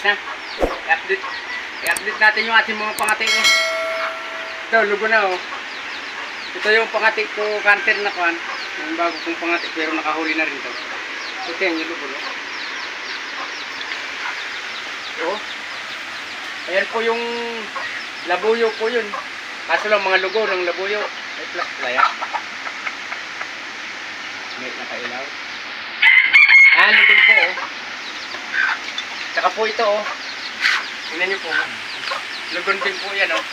ayos na. I-update, i-update natin yung ating mga pangati ko. Ito, lugo na oh. Ito yung pangati ko, canter na kuan. Yung bago kong pangati, pero nakahuli na rin to. Ito yung lugo no. Oo. Ayan po yung labuyo po yun. Kaso lang mga lugo ng labuyo. May plus playa. May nakailaw. Ah, lugon po oh. Tsaka po ito oh. Tingnan niyo po. Lugon din po yan oh.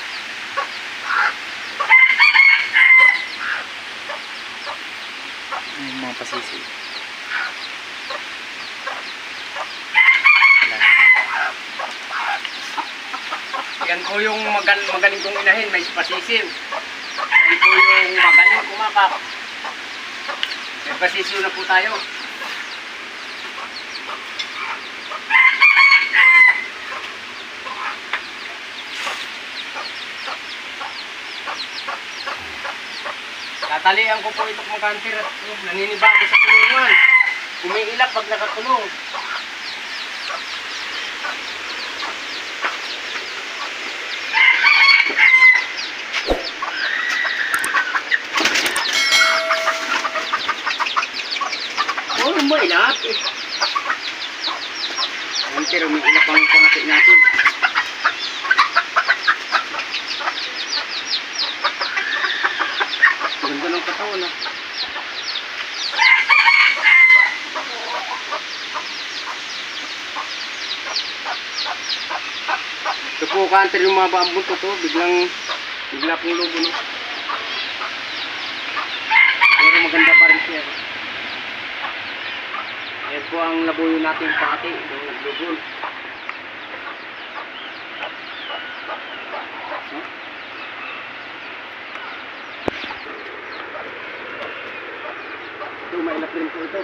Yung mga pasisi. Yan po yung magan magaling kong inahin, may pasisim. Yan po yung magaling kumakap. May pasisim na po tayo. Tatalian ko po itong mga kantir at naninibago sa kulungan. Umiilap pag nakakulong. Oh, umiilap eh. Kantir, umiilap ang pangati natin. Ganda ng katawan ah. Ito po kanter yung mga bamboo to to, biglang bigla pong lobo no. Pero maganda pa rin siya. Ayan po ang labuyo natin pati, yung naglubol. Rin po ito.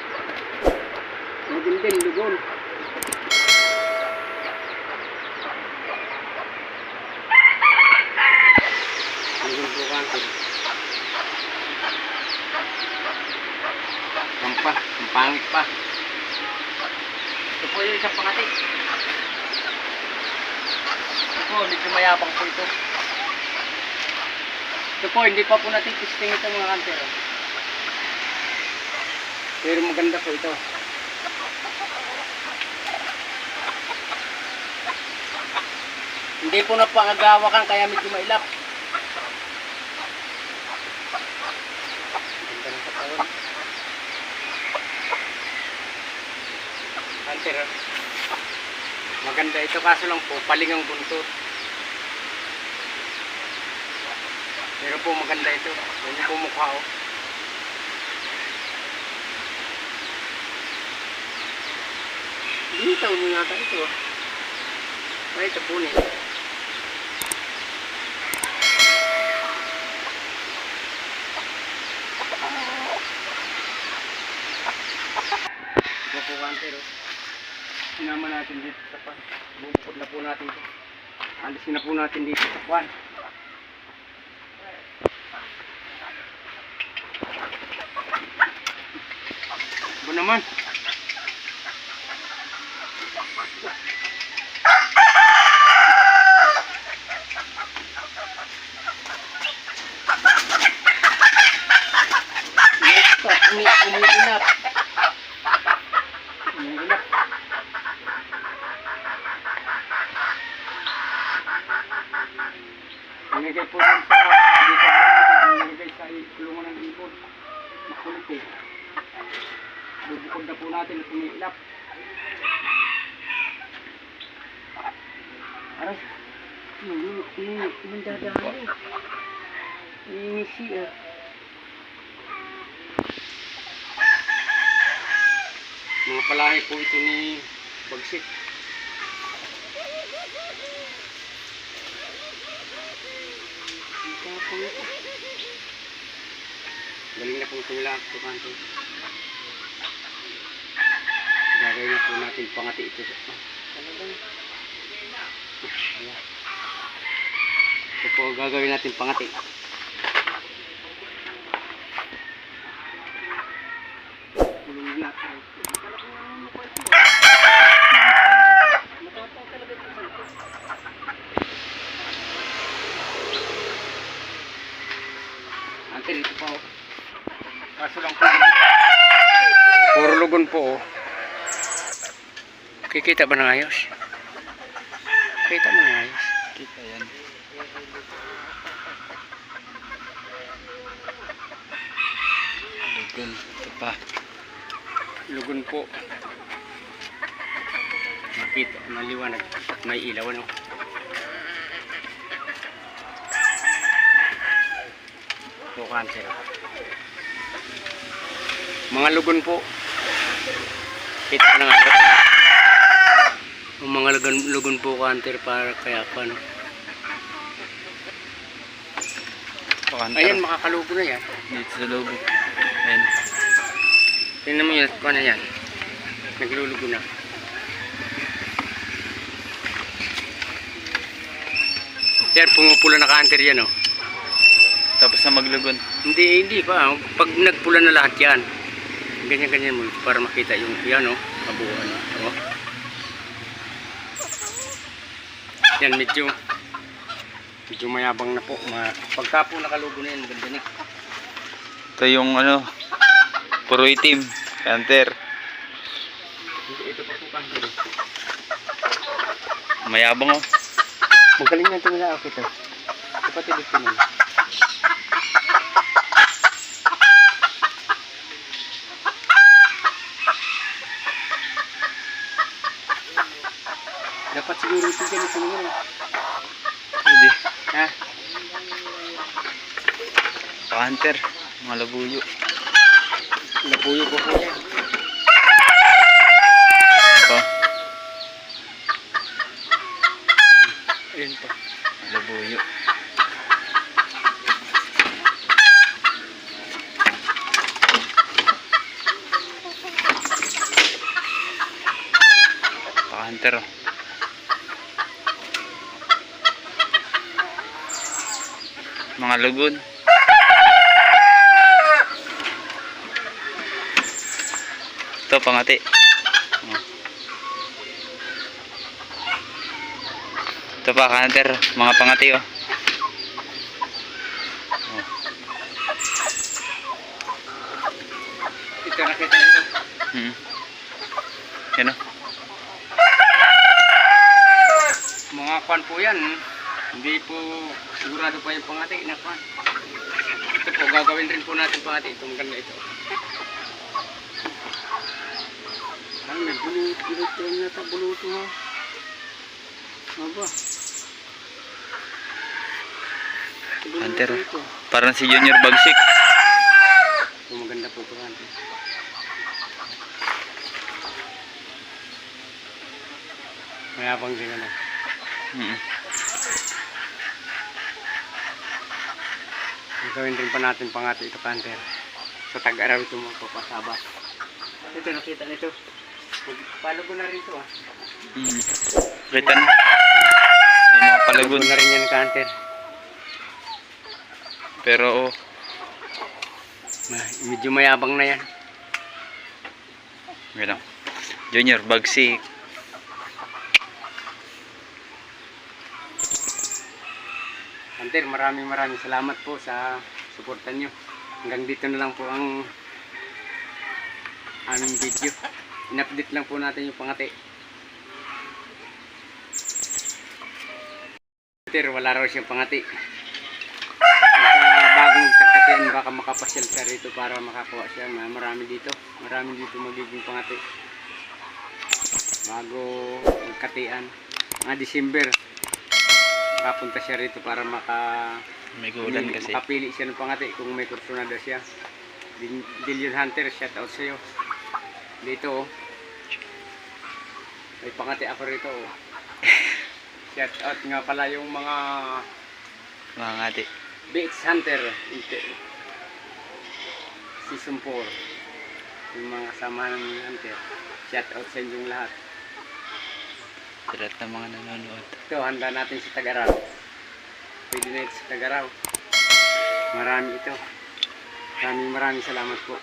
Magindin, lugol. Lugol po kantin. Pampa, ang pangit pa. Ito po yung isang pangati. Ito po, medyo mayabang po ito. Ito po, hindi pa po natin testing ito mga kantero. Pero maganda po ito. Hindi po na pangagawakan kaya medyo mailap. Ganda ng katawan. Hunter. ah. Maganda ito kaso lang po palingang buntot. Pero po maganda ito. Yan yung po mukha oh. Dito mo yata ito. Ay, po kanter. oh. Sinama natin dito sa pan. Bubukod na po natin ito. Alisin na po natin dito sa pan. Ito naman. Ito, umi umiinap. Umiinap. Nilagay po dun sa dito nilagay sa kulungan ng ibon. Makulit eh. Bubukod na po natin at umiilap. Aray. Hindi, hindi, hindi dadaan eh. Ingisi eh. Mga palahi po ito ni Bagsik. Galing na pong tumila ito kanto. Gagawin na po natin pangati ito. Talagang. Ito po gagawin natin pangati. Until ito po. Kaso lang po. Puro lugon po. Oh. Kikita ba ng ayos? Kikita mo ng ayos? Kita yan. Lugon. Ito pa. Lugon po. Makita, maliwanag. May ilaw ano. Po cancer. Mga lugon po. Kita na nga. Mga lugon, lugon po cancer para kaya pa ano. Ayan, makakalugo na yan. Dito sa lobo. Ayan. Tingnan mo yun, kung ano yan. Naglulugo na. Yan, pumupula na ka-anter yan, oh. Tapos na maglugon. Hindi, hindi pa. Pag nagpula na lahat yan, ganyan-ganyan mo para makita yung yan, oh. Kabuuan, oh. Yan, medyo medyo mayabang na po. Ma pagka po nakalugo na yan, ganda na. Ito yung ano. Puro itim. Hunter. Mayabang oh. Magaling na itong laak ito. Kapatid ito nun. Dapat siguro ito ganito naman. eh. Hindi. Ha? Hunter. Mga labuyo. Napuyo ko po yan. Ito. Ayun pa. Labuyo. Hunter oh. Mga lugon. Ito pangati. Ito pa hunter, mga pangati oh. Ito nakita nito. Hmm. Yan oh. Mga kwan po yan. Hindi po sigurado pa yung pangati. Ito po, gagawin rin po natin pangati. Ito maganda ito. Ay, may bulut. Bulut yan yata. Buluto ha. Aba. Buluto Hunter. Parang si Junior Bagsik. Ito maganda po ito hunter. Mayabang din ano. Hmm. Gawin rin pa natin pangati ito kanter. Sa tag-araw ito mga papasabas. Ito nakita nito. Palo ko na rin ito ah. Hmm. Kita na. Yung mga Palagon palagon. na rin yan kanter. Pero oh, Medyo mayabang na yan. oh. Junior Bagsik. Kanter, maraming maraming salamat po sa suporta nyo. Hanggang dito na lang po ang aming video. In-update lang po natin yung pangati. Wala raw siyang pangati. Bagong tagkatian, baka makapasyal siya rito para makakuha siya. Ma- Marami dito. Marami dito magiging pangati. Bago magkatian. Mga December, Kapunta siya rito para maka May gulan kasi. makapili siya ng pangati kung may kursunada siya. Dillion Hunter, shout out sa'yo. Dito oh. May pangati ako rito oh. shout out nga pala yung mga Mga ngati. BX Hunter Season 4 yung mga kasama ng Hunter. Shout out sa inyong lahat. Lahat ng mga nanonood. ito handa natin sa Tagaraw. Pwede na ito sa Tagaraw. Marami ito. Maraming maraming salamat po